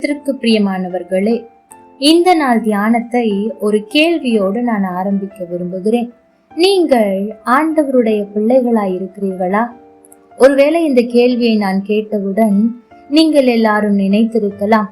கத்திற்கு பிரியமானவர்களே இந்த நாள் தியானத்தை ஒரு கேள்வியோடு நான் ஆரம்பிக்க விரும்புகிறேன். நீங்கள் ஆண்டவருடைய பிள்ளைகளாய் இருக்கிறீர்களா? ஒருவேளை இந்த கேள்வியை நான் கேட்டவுடன் நீங்கள் எல்லாரும் நினைத்திருக்கலாம்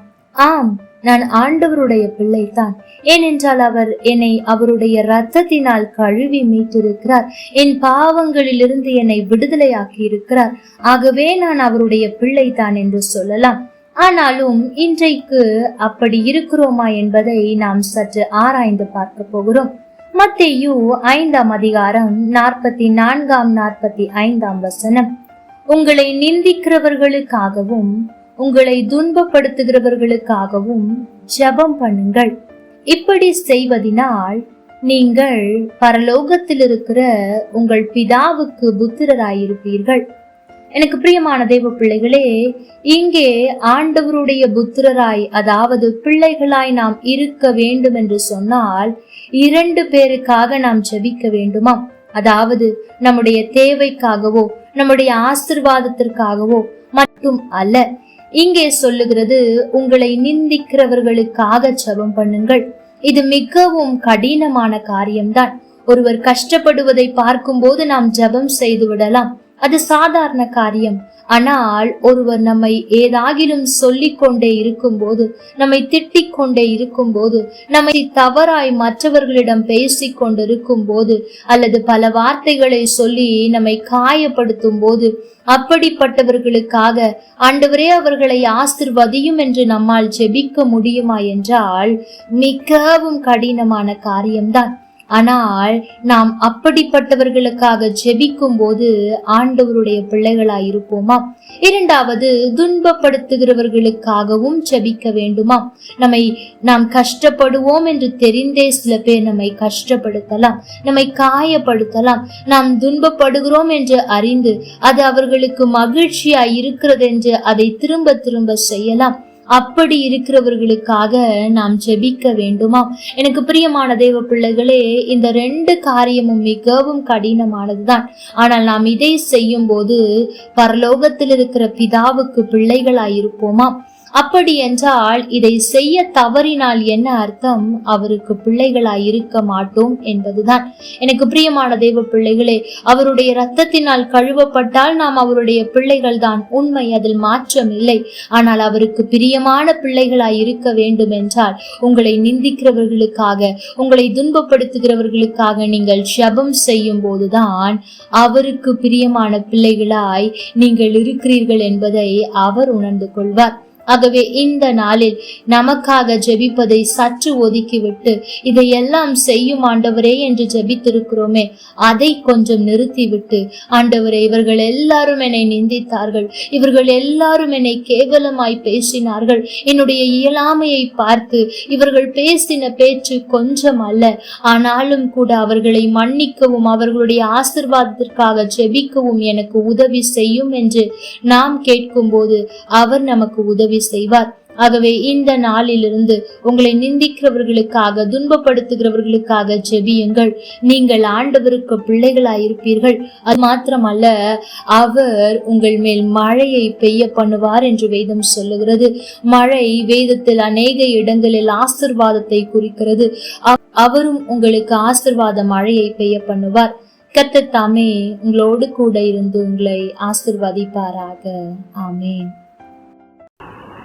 ஆம் நான் ஆண்டவருடைய பிள்ளைதான். ஏனென்றால் அவர் என்னை அவருடைய ரத்தத்தினால் கழுவி மீட்டிருக்கிறார். என் பாவங்களிலிருந்து என்னை விடுதலையாக்கி இருக்கிறார் ஆகவே நான் அவருடைய பிள்ளைதான் என்று சொல்லலாம். ஆனாலும் இன்றைக்கு அப்படி இருக்கிறோமா என்பதை நாம் சற்று ஆராய்ந்து பார்க்க போகிறோம். மத்தேயு ஐந்தாம் அதிகாரம் நாற்பத்தி நான்காம் நாற்பத்தி ஐந்தாம் வசனம். உங்களை நிந்திக்கிறவர்களுக்காகவும் உங்களை துன்பப்படுத்துகிறவர்களுக்காகவும் ஜெபம் பண்ணுங்கள். இப்படி செய்வதினால் நீங்கள் பரலோகத்தில் இருக்கிற உங்கள் பிதாவுக்கு புத்திரராயிருப்பீர்கள். எனக்கு பிரியமான தேவ பிள்ளைகளே இங்கே ஆண்டவருடைய புத்திரராய் அதாவது பிள்ளைகளாய் நாம் இருக்க வேண்டும் என்று சொன்னால் இரண்டு பேருக்காக நாம் ஜெபிக்க வேண்டுமா? அதாவது நம்முடைய தேவைக்காகவோ நம்முடைய ஆசிர்வாதத்திற்காகவோ மட்டும் அல்ல. இங்கே சொல்லுகிறது உங்களை நிந்திக்கிறவர்களுக்காக ஜெபம் பண்ணுங்கள். இது மிகவும் கடினமான காரியம்தான். ஒருவர் கஷ்டப்படுவதை பார்க்கும்போது நாம் ஜெபம் செய்து விடலாம். அது சாதாரண காரியம். ஆனால் ஒருவர் நம்மை ஏதாகிலும் சொல்லிக் கொண்டே இருக்கும்போது நம்மை திட்டிக் கொண்டே இருக்கும்போது நம்மை தவறாய் மற்றவர்களிடம் பேசிக் கொண்டிருக்கும் போது அல்லது பல வார்த்தைகளை சொல்லி நம்மை காயப்படுத்தும் போது அப்படிப்பட்டவர்களுக்காக ஆண்டவரே அவர்களை ஆசிர்வதியும் என்று நம்மால் ஜெபிக்க முடியுமா என்றால் மிகவும் கடினமான காரியம்தான். ஆனால் நாம் அப்படிப்பட்டவர்களுக்காக ஜெபிக்கும் போது ஆண்டவருடைய பிள்ளைகளாய் இருப்போமா இரண்டாவது துன்பப்படுத்துகிறவர்களுக்காகவும் ஜெபிக்க வேண்டுமா? நம்மை நாம் கஷ்டப்படுவோம் என்று தெரிந்தே சில பேர் நம்மை கஷ்டப்படுத்தலாம் நம்மை காயப்படுத்தலாம். நாம் துன்பப்படுகிறோம் என்று அறிந்து அது அவர்களுக்கு மகிழ்ச்சியாய் இருக்கிறது என்று அதை திரும்ப திரும்ப செய்யலாம். அப்படி இருக்கிறவர்களுக்காக நாம் ஜெபிக்க வேண்டுமா? எனக்கு பிரியமான தேவ பிள்ளைகளே இந்த ரெண்டு காரியமும் மிகவும் கடினமானதுதான். ஆனால் நாம் இதை செய்யும் போது பரலோகத்தில் இருக்கிற பிதாவுக்கு பிள்ளைகளாயிருப்போமா? அப்படி என்றால் இதை செய்ய தவறினால் என்ன அர்த்தம்? அவருக்கு பிள்ளைகளாய் இருக்க மாட்டோம் என்பதுதான். எனக்கு பிரியமான தெய்வ பிள்ளைகளே அவருடைய இரத்தத்தினால் கழுவப்பட்டால் நாம் அவருடைய பிள்ளைகள் தான் உண்மை அதில் மாற்றம் இல்லை. ஆனால் அவருக்கு பிரியமான பிள்ளைகளாய் இருக்க வேண்டும் என்றால் உங்களை நிந்திக்கிறவர்களுக்காக உங்களை துன்பப்படுத்துகிறவர்களுக்காக நீங்கள் ஷபம் செய்யும் போதுதான் அவருக்கு பிரியமான பிள்ளைகளாய் நீங்கள் இருக்கிறீர்கள் என்பதை அவர் உணர்ந்து கொள்வார். ஆகவே இந்த நாளில் நமக்காக ஜெபிப்பதை சற்று ஒதுக்கிவிட்டு இதையெல்லாம் செய்யும் ஆண்டவரே என்று ஜெபித்திருக்கிறோமே அதை கொஞ்சம் நிறுத்திவிட்டு ஆண்டவரே இவர்கள் எல்லாரும் என்னை நிந்தித்தார்கள். இவர்கள் எல்லாரும் என்னை கேவலமாய் பேசினார்கள். என்னுடைய இயலாமையை பார்த்து இவர்கள் பேசின பேச்சு கொஞ்சம் அல்ல ஆனாலும் கூட அவர்களை மன்னிக்கவும் அவர்களுடைய ஆசிர்வாதத்திற்காக ஜெபிக்கவும் எனக்கு உதவி செய்யும் என்று நாம் கேட்கும்போது அவர் நமக்கு உதவி உதவி செய்வார். ஆகவே இந்த நாளிலிருந்து உங்களை நிந்திக்கிறவர்களுக்காக துன்பப்படுத்துகிறவர்களுக்காக ஜெபியுங்கள். நீங்கள் ஆண்டவருக்கு பிள்ளைகளாயிருப்பீர்கள். அது மாத்திரமல்ல அவர் உங்கள் மேல் மழையை பெய்ய பண்ணுவார் என்று வேதம் சொல்லுகிறது. மழை வேதத்தில் அநேக இடங்களில் ஆசிர்வாதத்தை குறிக்கிறது. அவரும் உங்களுக்கு ஆசிர்வாத மழையை பெய்ய பண்ணுவார். கர்த்தர் தாமே உங்களோடு கூட இருந்து உங்களை ஆசிர்வதிப்பாராக. ஆமேன்.